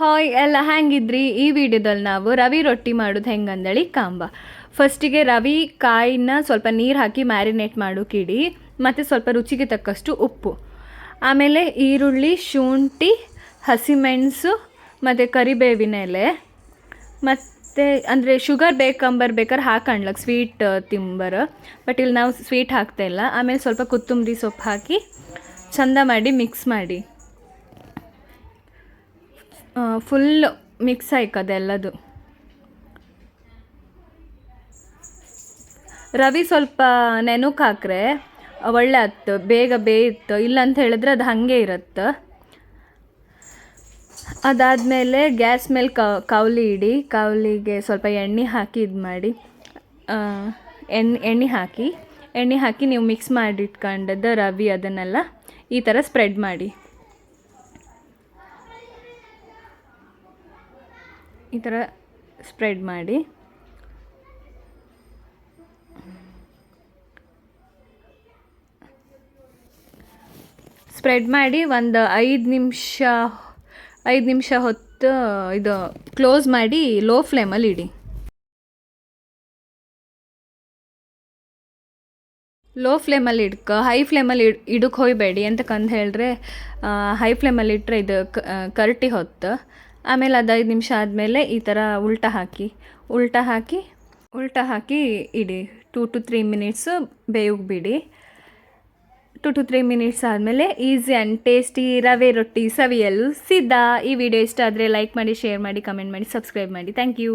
Hi ಎಲ್ಲ ಹ್ಯಾಂಗಿದ್ರಿ? ಈ ವಿಡಿಯೋದಲ್ಲಿ ನಾವು ರವಿ ರೊಟ್ಟಿ ಮಾಡೋದು ಹೆಂಗಂದಳಿ ಕಾಂಬ. ಫಸ್ಟಿಗೆ ರವಿ ಕಾಯಿನ ಸ್ವಲ್ಪ ನೀರು ಹಾಕಿ ಮ್ಯಾರಿನೇಟ್ ಮಾಡೋಕಿಡಿ, ಮತ್ತು ಸ್ವಲ್ಪ ರುಚಿಗೆ ತಕ್ಕಷ್ಟು ಉಪ್ಪು. ಆಮೇಲೆ ಈರುಳ್ಳಿ, ಶುಂಠಿ, ಹಸಿಮೆಣಸು, ಮತ್ತು ಕರಿಬೇವಿನ ಎಲೆ, ಮತ್ತು ಅಂದರೆ ಶುಗರ್ ಬೇಕಂಬರ್ ಬೇಕಾದ್ರೆ ಹಾಕಣ್ಲಕ್ ಸ್ವೀಟ್, ತಿಂಬರ್. ಬಟ್ ಇಲ್ಲಿ ನಾವು ಸ್ವೀಟ್ ಹಾಕ್ತಾ ಇಲ್ಲ. ಆಮೇಲೆ ಸ್ವಲ್ಪ ಕೊತ್ತಂಬರಿ ಸೊಪ್ಪು ಹಾಕಿ ಚಂದ ಮಾಡಿ ಮಿಕ್ಸ್ ಮಾಡಿ. ಫುಲ್ ಮಿಕ್ಸ್ ಆಯ್ಕದೆಲ್ಲದು ರವಿ ಸ್ವಲ್ಪ ನೆನಕ್ಕೆ ಹಾಕ್ರೆ ಒಳ್ಳೆ ಆಯ್ತು ಬೇಗ ಬೇಯಿತ್ತು ಇಲ್ಲ ಅಂತ ಹೇಳಿದ್ರೆ ಅದು ಹಾಗೆ ಇರುತ್ತೆ. ಅದಾದಮೇಲೆ ಗ್ಯಾಸ್ ಮೇಲೆ ಕೌಲಿ ಇಡಿ ಕವಲಿಗೆ ಸ್ವಲ್ಪ ಎಣ್ಣೆ ಹಾಕಿ ಇದು ಮಾಡಿ ಎಣ್ಣೆ ಎಣ್ಣೆ ಹಾಕಿ ಎಣ್ಣೆ ಹಾಕಿ ನೀವು ಮಿಕ್ಸ್ ಮಾಡಿಟ್ಕೊಂಡದ್ದು ರವಿ ಅದನ್ನೆಲ್ಲ ಈ ಥರ ಸ್ಪ್ರೆಡ್ ಮಾಡಿ. ಈ ಥರ ಸ್ಪ್ರೆಡ್ ಮಾಡಿ. ಸ್ಪ್ರೆಡ್ ಮಾಡಿ ಒಂದು ಐದು ನಿಮಿಷ ಐದು ನಿಮಿಷ ಹೊತ್ತು ಇದು ಕ್ಲೋಸ್ ಮಾಡಿ ಲೋ ಫ್ಲೇಮಲ್ಲಿ ಇಡಿ. ಲೋ ಫ್ಲೇಮಲ್ಲಿ ಇಡ್ಕೊ, ಹೈ ಫ್ಲೇಮಲ್ಲಿ ಇಡ್ ಇಡಕ್ಕೆ ಅಂತ ಕಂದು ಹೇಳಿದ್ರೆ ಹೈ ಫ್ಲೇಮಲ್ಲಿ ಇಟ್ಟರೆ ಇದು ಕರ್ಟಿ ಹೊತ್ತು. ಆಮೇಲೆ ಅದು ನಿಮಿಷ ಆದಮೇಲೆ ಈ ಥರ ಉಲ್ಟ ಹಾಕಿ ಉಲ್ಟ ಹಾಕಿ ಉಲ್ಟ ಹಾಕಿ ಇಡಿ. ಟೂ ಟು ತ್ರೀ ಮಿನಿಟ್ಸು ಬೇಯೋಗಿ ಬಿಡಿ ಟು ಟು ತ್ರೀ ಮಿನಿಟ್ಸ್ ಆದಮೇಲೆ ಈಸಿ ಆ್ಯಂಡ್ ಟೇಸ್ಟಿ ರವೆ ರೊಟ್ಟಿ ಸವಿಯಲು ಸಿದ್ಧ. ಈ ವಿಡಿಯೋ ಇಷ್ಟ ಆದರೆ ಲೈಕ್ ಮಾಡಿ, ಶೇರ್ ಮಾಡಿ, ಕಮೆಂಟ್ ಮಾಡಿ, ಸಬ್ಸ್ಕ್ರೈಬ್ ಮಾಡಿ. Thank you.